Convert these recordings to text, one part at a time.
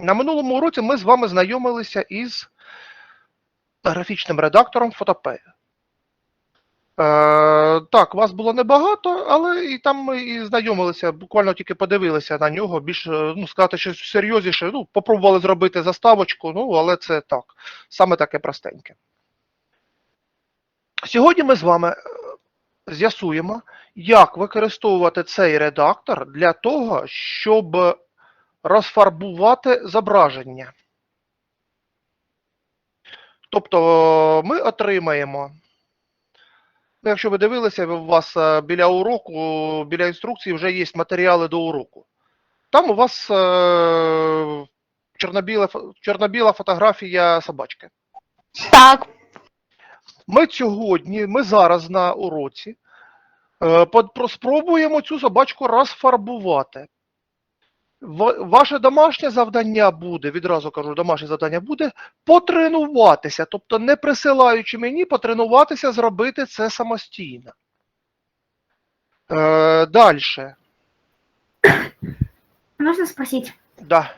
На минулому уроці ми з вами знайомилися із графічним редактором Photopea. Е, так, вас було небагато, але і там ми і знайомилися, буквально тільки подивилися на нього, більш, е, ну, сказати, що серйозніше, ну, попробували зробити заставочку, ну, але це так, саме таке простеньке. Сьогодні ми з вами е, з'ясуємо, як використовувати цей редактор для того, щоб розфарбувати зображення. Тобто ми отримаємо, ну, якщо ви дивилися, у вас е, біля уроку, біля інструкції вже є матеріали до уроку. Там у вас е, чорнобіла, чорнобіла фотографія собачки. Так, Ми сьогодні, ми зараз на уроці е, спробуємо цю собачку розфарбувати. Ва- Ваше домашнє завдання буде, відразу кажу, домашнє завдання буде потренуватися, тобто не присилаючи мені, потренуватися зробити це самостійно. Е, Далі. Можно спросить, Да.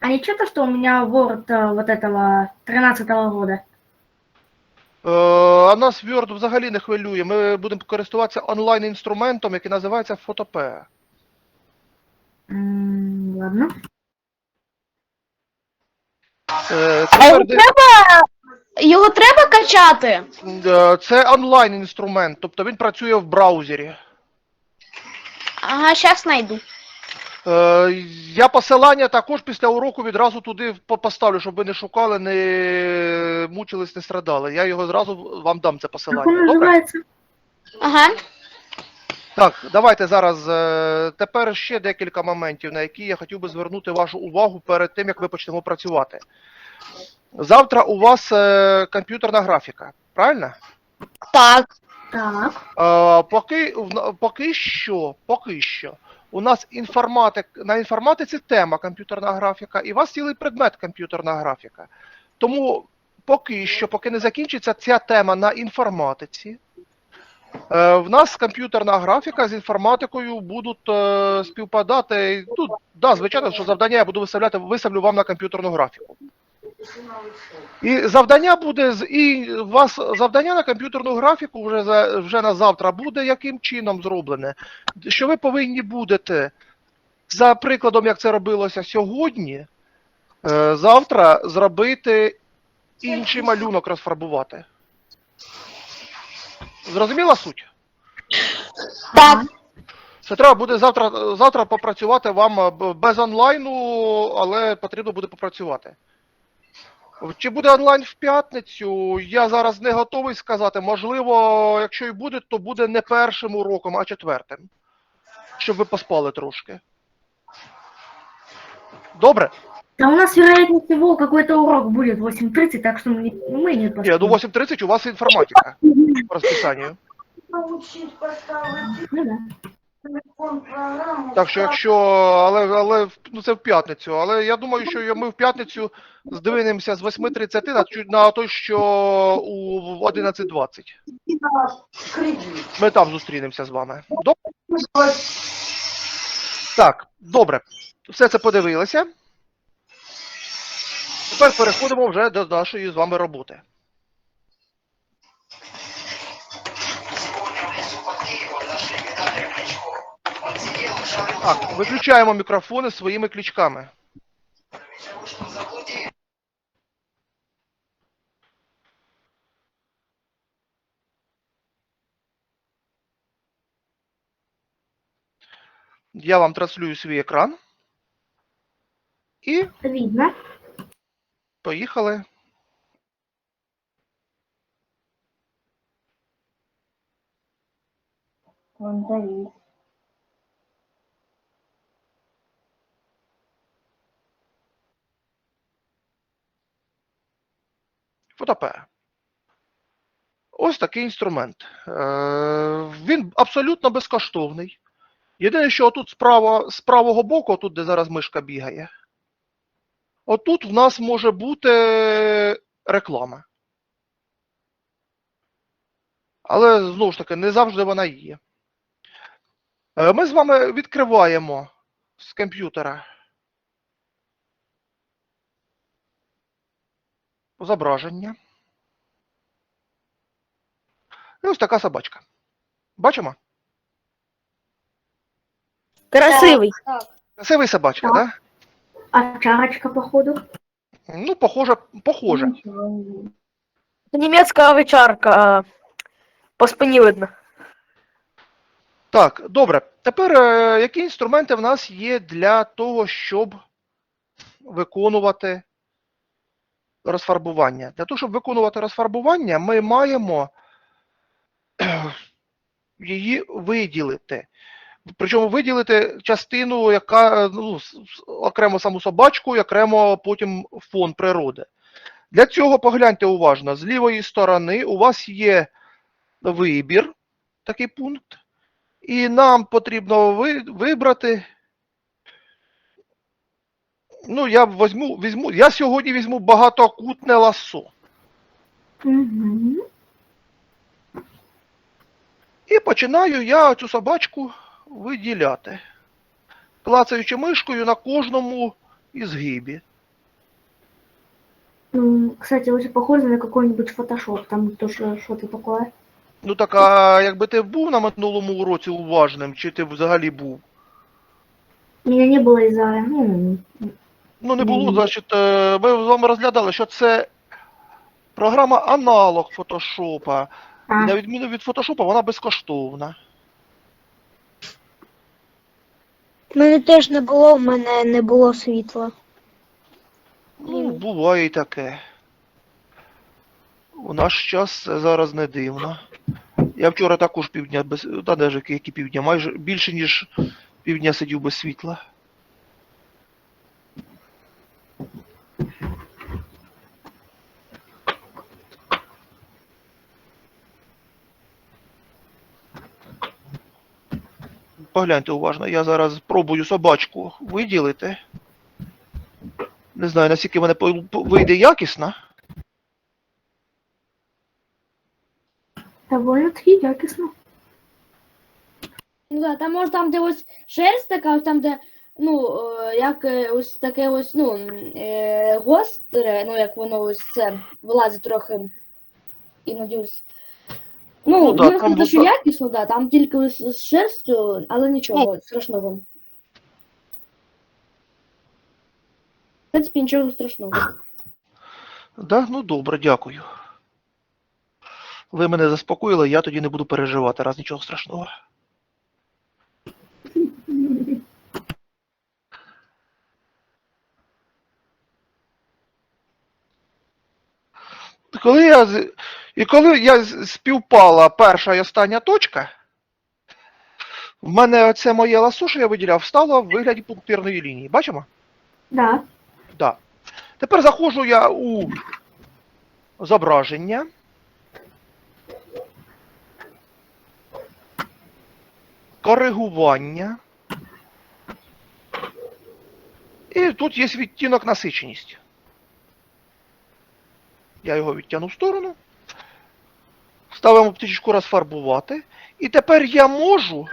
а не то, что у меня Word э, вот этого 13 года? Е, А нас Word взагалі не хвилює. Ми будемо користуватися онлайн-інструментом, який називається Photopea. Ладно. Е, а тепер його де- треба, його треба качати. Е, Це онлайн-інструмент, тобто він працює в браузері. Ага, зараз знайду. Е, Я посилання також після уроку відразу туди по- поставлю, щоб ви не шукали, не мучились, не страдали. Я його зразу вам дам це Как он посилання. Добре? называется? Ага. Так, давайте зараз. е, Тепер ще декілька моментів, на які я хотів би звернути вашу увагу перед тим, як ми почнемо працювати. Завтра у вас е, комп'ютерна графіка, правильно? Так. Так. Е, поки, поки що, поки що, у нас інформатик, на інформатиці тема комп'ютерна графіка, і у вас цілий предмет комп'ютерна графіка. Тому поки що, поки не закінчиться ця тема на інформатиці, в нас комп'ютерна графіка з інформатикою будуть е, співпадати. Ну, да, звичайно, що завдання я буду виставляти, виставлю вам на комп'ютерну графіку. І завдання буде з і у вас завдання на комп'ютерну графіку вже за вже на завтра буде яким чином зроблене. Що ви повинні будете, за прикладом, як це робилося сьогодні, е, завтра зробити інший малюнок розфарбувати. Зрозуміла суть? Так. Це треба буде завтра, завтра попрацювати вам е, без онлайну, але потрібно буде попрацювати. Чи буде онлайн в п'ятницю? Я зараз не готовий сказати. Можливо, якщо і буде, то буде не першим уроком, а четвертим. Щоб ви поспали трошки. Добре? А у нас, вероятнее всего, какой-то урок будет в 8.30, так что мы, не- мы не поспим. до 8.30 у вас інформатика по. Научить поставити Ну да. телефон програму. Так що якщо, але, але ну це в п'ятницю. Але я думаю, що ми в п'ятницю здвинемося з 8.30 на, чуть- на той, що у 11.20. кредит. Ми там зустрінемося з вами. Добре? Так, добре. Все це подивилися. Тепер переходимо вже до нашої з вами роботи. Так, виключаємо мікрофони своїми ключками. Я вам транслюю свій екран. І Видно. Поїхали. Он завис. Фотопеа. Ось такий інструмент. Е, Він абсолютно безкоштовний. Єдине, що справа, з правого боку, отут, де зараз мишка бігає, отут в нас може бути реклама. Але знову ж таки, не завжди вона є. Е, Ми з вами відкриваємо з комп'ютера зображення. І ось така собачка. Бачимо? Красивий. Красивий собачка, Так. так? А чарочка, походу. Ну, похоже, похоже. Німецька овечарка. По спині видно. Так, добре. Тепер е, які інструменти в нас є для того, щоб виконувати розфарбування? Для того, щоб виконувати розфарбування, ми маємо її виділити. Причому виділити частину, яка ну, окремо саму собачку, і окремо потім фон природи. Для цього погляньте уважно, з лівої сторони у вас є вибір, такий пункт. І нам потрібно ви, вибрати. Ну, я візьму, візьму, я сьогодні візьму багатокутне ласо. Угу. І починаю я цю собачку виділяти, клацаючи мишкою на кожному ізгибі. Ну, кстати, очень похоже на какой-нибудь фотошоп. Там тоже что-то такое. Ну так, а якби ти був на минулому уроці уважним, чи ти взагалі був? Меня не было из-за... Ну, Ну, не було, значить, е, ми з вами розглядали, що це програма аналог фотошопа. а, на відміну від фотошопа, вона безкоштовна. У мене теж не було, у мене не було світла. Ну, буває і таке. У наш час це зараз не дивно. Я вчора також півдня без. Та навіть які півдня, майже більше, ніж півдня сидів без світла. Погляньте уважно, я зараз спробую собачку виділити. Не знаю, наскільки мене вийде якісно. довольно-таки якісно. Ну да, там може там, де ось шерсть така, ось там, де, ну, е, як е, ось таке ось, ну, е, гостре, ну, як воно ось це вилазить трохи іноді ось. Ну, Ну да, там сказати, що вода- якісно, да, там тільки з шерстю, але нічого страшного. В принципі, нічого страшного. Да? Ну добре, дякую. Ви мене заспокоїли, я тоді не буду переживати, раз нічого страшного. Коли я, і коли я співпала перша і остання точка, в мене оце моє ласо, що я виділяв, стало в вигляді пунктирної лінії. Бачимо? Да. Да. Тепер заходжу я у зображення. Коригування. І тут є відтінок насиченість. Я його відтягну в сторону. Ставимо птичку розфарбувати. І тепер я можу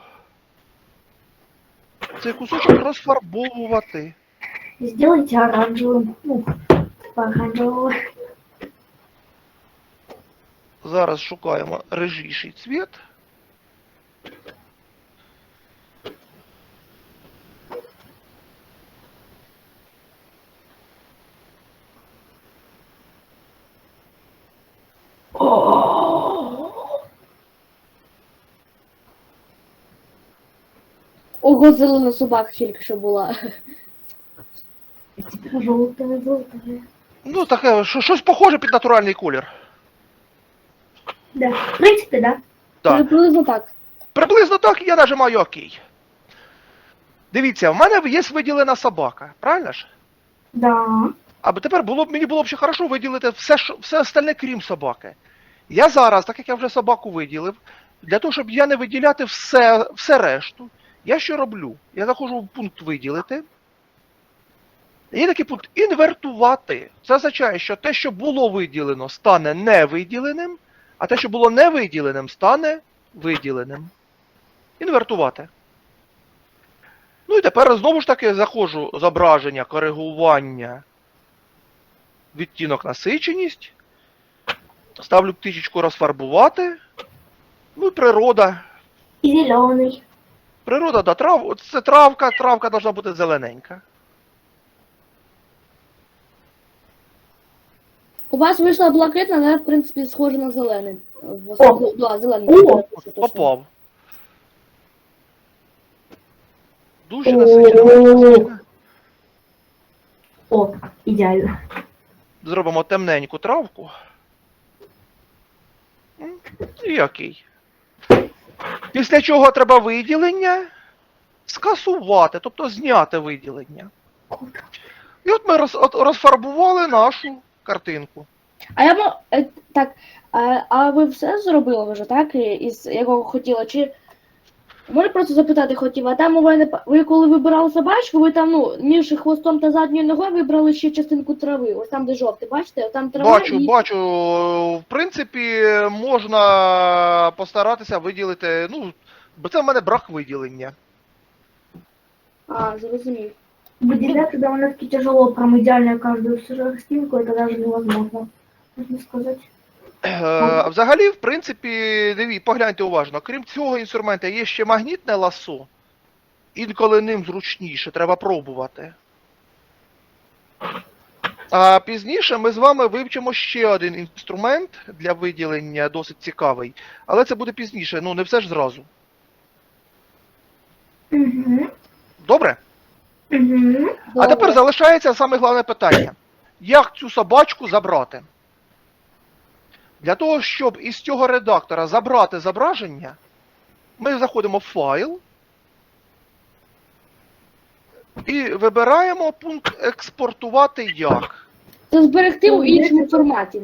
цей кусочок розфарбовувати. Сделайте оранжевым. Ну, оранжевого. Зараз шукаємо режіший цвіт. Ого, зелена собака тільки що була. Теперь желтое, желтое. Ну, таке, що- щось похоже під натуральний колір. Да. В принципе, да. Так. Приблизно так. Приблизно так і я нажимаю ОК. Дивіться, в мене є виділена собака, правильно ж? Да. А б тепер було мені було б ще хорошо виділити все, все остальне, крім собаки. Я зараз, так як я вже собаку виділив, для того, щоб я не виділяти все, все решту, я що роблю? Я заходжу в пункт виділити. Є такий пункт інвертувати. Це означає, що те, що було виділено, стане невиділеним, а те, що було не виділеним, стане виділеним. Інвертувати. Ну і тепер знову ж таки заходжу зображення, коригування. Відтінок насиченість. Ставлю птичечку розфарбувати. Ну і природа. И зеленый. Природа, да, трав, це травка, травка должна бути зелененька. У вас вийшла блакитна, але в принципі схожа на зелений. В О! основному- Да, зелений. О! Попав. Дуже насичена. О, идеально. Зробимо темненьку травку. І який. Після чого треба виділення скасувати, тобто зняти виділення. І от ми роз, от, розфарбували нашу картинку. А я е, так, а, а ви все зробили вже, так? Із якого хотіла? Чи можу просто запитати хотіла, а там у мене ви коли вибирали собачку, ви там ну між хвостом та задньою ногою вибрали ще частинку трави. Ось там, де жовтий, бачите? Там трава Бачу, і... бачу. В принципі, можна постаратися виділити. Ну, бо це в мене брак виділення. А, зрозумів. Выделять довольно-таки тяжело, прям идеально каждую шерстинку, это даже невозможно. Можно сказать. Е, Взагалі, в принципі, диві, погляньте уважно. Крім цього інструмента, є ще магнітне ласо. Інколи ним зручніше, треба пробувати. А пізніше ми з вами вивчимо ще один інструмент для виділення, досить цікавий. Але це буде пізніше, ну не все ж зразу. Угу. Добре? Угу. А тепер залишається саме головне питання: як цю собачку забрати? Для того, щоб із цього редактора забрати зображення, ми заходимо в файл і вибираємо пункт експортувати як. Це зберегти у іншому форматі.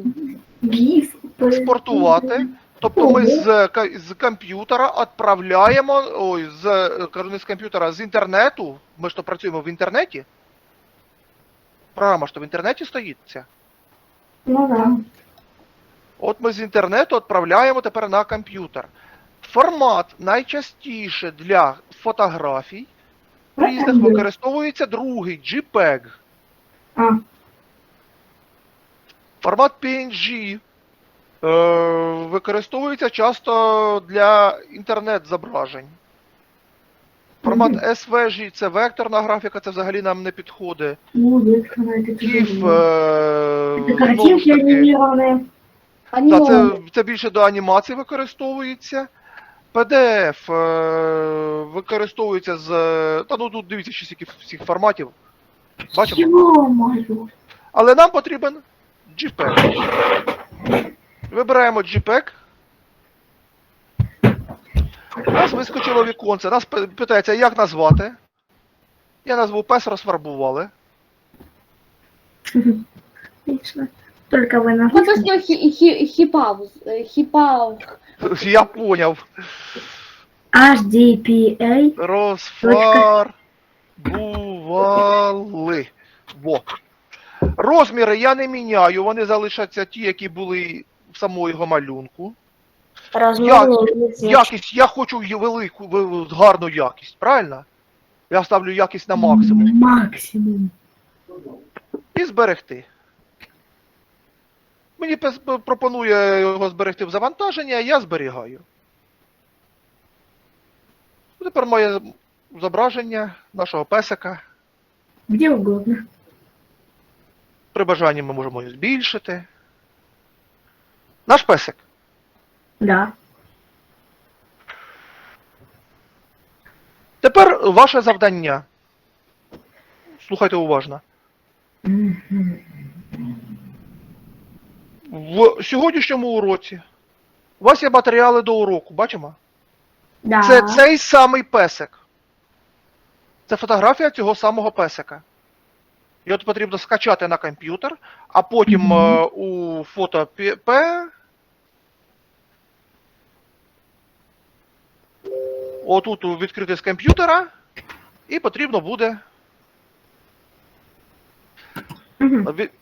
Експортувати. Тобто ми з, з комп'ютера відправляємо, ой, з кажу не з комп'ютера, з інтернету. Ми ж то працюємо в інтернеті. Програма ж то в інтернеті стоїть ця. Ну да. От ми з інтернету відправляємо тепер на комп'ютер. Формат найчастіше для фотографій різних використовується другий JPEG. Формат PNG е, використовується часто для інтернет-зображень. Формат SVG це векторна графіка, це взагалі нам не підходить. ну, это GIF, е, знову ж картинки таки, анимированные. Та, Анімовано. це, це більше до анімації використовується. PDF е, використовується з. Та ну тут дивіться, що скільки всіх форматів. Бачимо. Ё-моё. Але нам потрібен JPEG. Вибираємо JPEG. У нас вискочило віконце. Нас пи- питається, як назвати. Я назву пес розфарбували. Только вы на ж нього хі, хі, хіпав. е, Я поняв. HDPA. Розфарбували. Во. Розміри я не міняю, вони залишаться ті, які були в самому його малюнку. Розмовні Якість, я хочу велику, гарну якість, правильно? Я ставлю якість на максимум. Максимум. І зберегти. Мені пропонує його зберегти в завантаження, а я зберігаю. Тепер моє зображення нашого песика. Где угодно. При бажанні ми можемо її збільшити. Наш песик. Да. Тепер ваше завдання. Слухайте уважно. Мгм. В сьогоднішньому уроці у вас є матеріали до уроку, бачимо? Да. Це цей самий песик. Це фотографія цього самого песика. Його потрібно скачати на комп'ютер, а потім Мгм. е, у фото ПП. Отут відкрити з комп'ютера, і потрібно буде.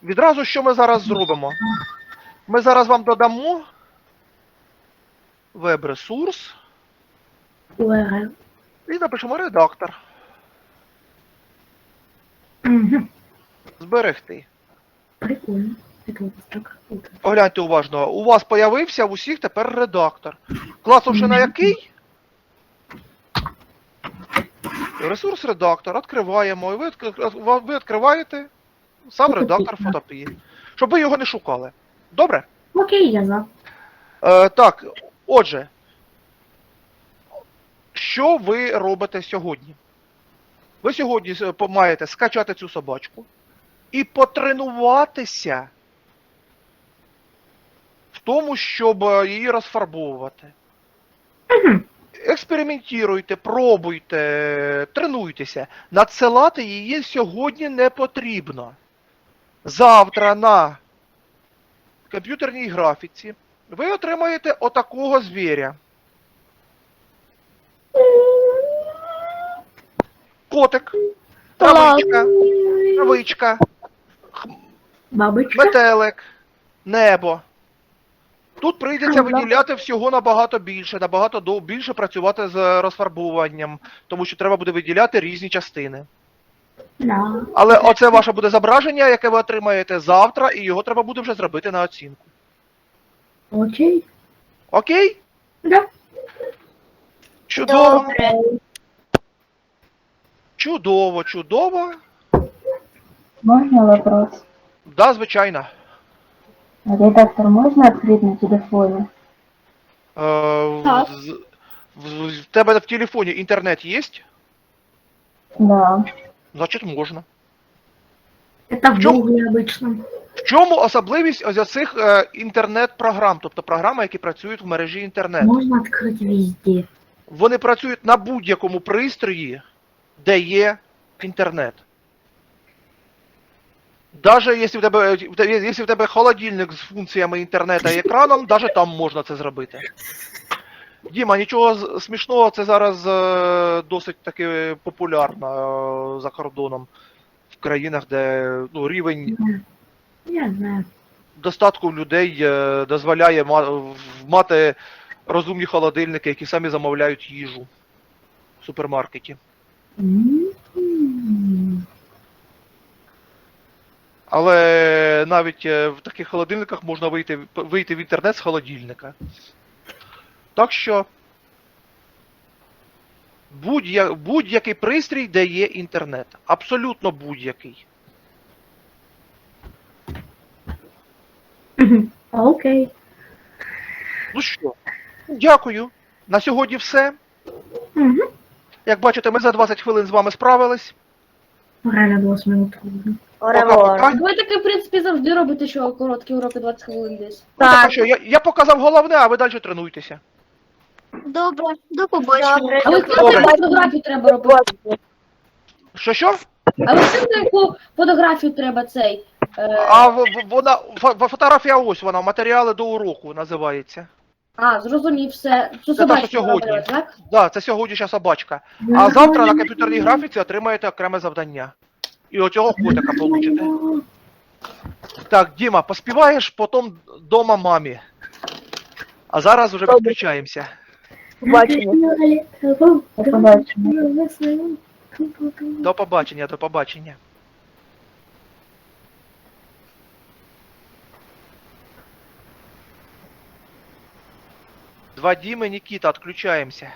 Відразу що ми зараз зробимо? Ми зараз вам додамо веб-ресурс URL. і напишемо редактор. Зберегти. Прикольно. Круто. Уважно. У вас появився в усіх тепер редактор. Класовши на який? Ресурс редактор, відкриваємо, і ви відкриваєте сам редактор фотопії. Щоб ви його не шукали. Добре? Окей, я за. Е, так, отже, що ви робите сьогодні? Ви сьогодні маєте скачати цю собачку і потренуватися в тому, щоб е, її розфарбовувати. Мгм. Експериментуйте, пробуйте, тренуйтеся. Надсилати її сьогодні не потрібно. Завтра на комп'ютерній графіці ви отримаєте отакого звіря. Котик, травичка, травичка, метелик, небо. Тут прийдеться виділяти всього набагато більше, набагато більше працювати з розфарбуванням, тому що треба буде виділяти різні частини. Да. Але оце ваше буде зображення, яке ви отримаєте завтра, і його треба буде вже зробити на оцінку. Окей. Окей? Да. Чудово, Добре. чудово, чудово. Можно вопрос? Да, звичайно. Редактор можно открыть на телефоне? Е, в- Так. з- в, в тебе в телефоні інтернет є? Да. Значить можна. Это в чём? гугле обычном. В чому особливість ось цих е, інтернет-програм, тобто програми, які працюють в мережі інтернет? Можно открыть везде. Вони працюють на будь-якому пристрої, де є інтернет. Даже якщо в тебе, в тебе- якщо в тебе холодильник з функціями інтернету і екраном, даже там можна це зробити. Діма, нічого смішного, це зараз е, досить таки популярно е, за кордоном в країнах, де ну, рівень Я знаю. достатку людей е, дозволяє мати розумні холодильники, які самі замовляють їжу в супермаркеті. Але навіть в таких холодильниках можна вийти, вийти в інтернет з холодильника. Так що будь-я- будь-який пристрій, де є інтернет. Абсолютно будь-який. Окей. Ну що, дякую. На сьогодні все. Мгм. Як бачите, ми за 20 хвилин з вами справились. Реально 20 минут. Ви таке, в принципі, завжди робите, що короткі уроки 20 хвилин десь. Ну, так, що, я, я показав головне, а ви далі тренуйтеся. Добре, до побачення. Але Добре. фотографію треба робити. Що що? Але на яку фотографію треба цей. Е, А в- в- вона фо- фотографія ось вона, матеріали до уроку називається. а, зрозумів все. Цю Це те, собачку сьогодні. робили, так? Да, це сьогоднішня собачка. А завтра на комп'ютерній графіці отримаєте окреме завдання. І оцього котика получите. Так, Діма, поспіваєш потім дома мамі. А зараз вже Добре. відключаємося. Побачення. До побачення. До побачення, до побачення. Два Діми, Нікіта, відключаємося.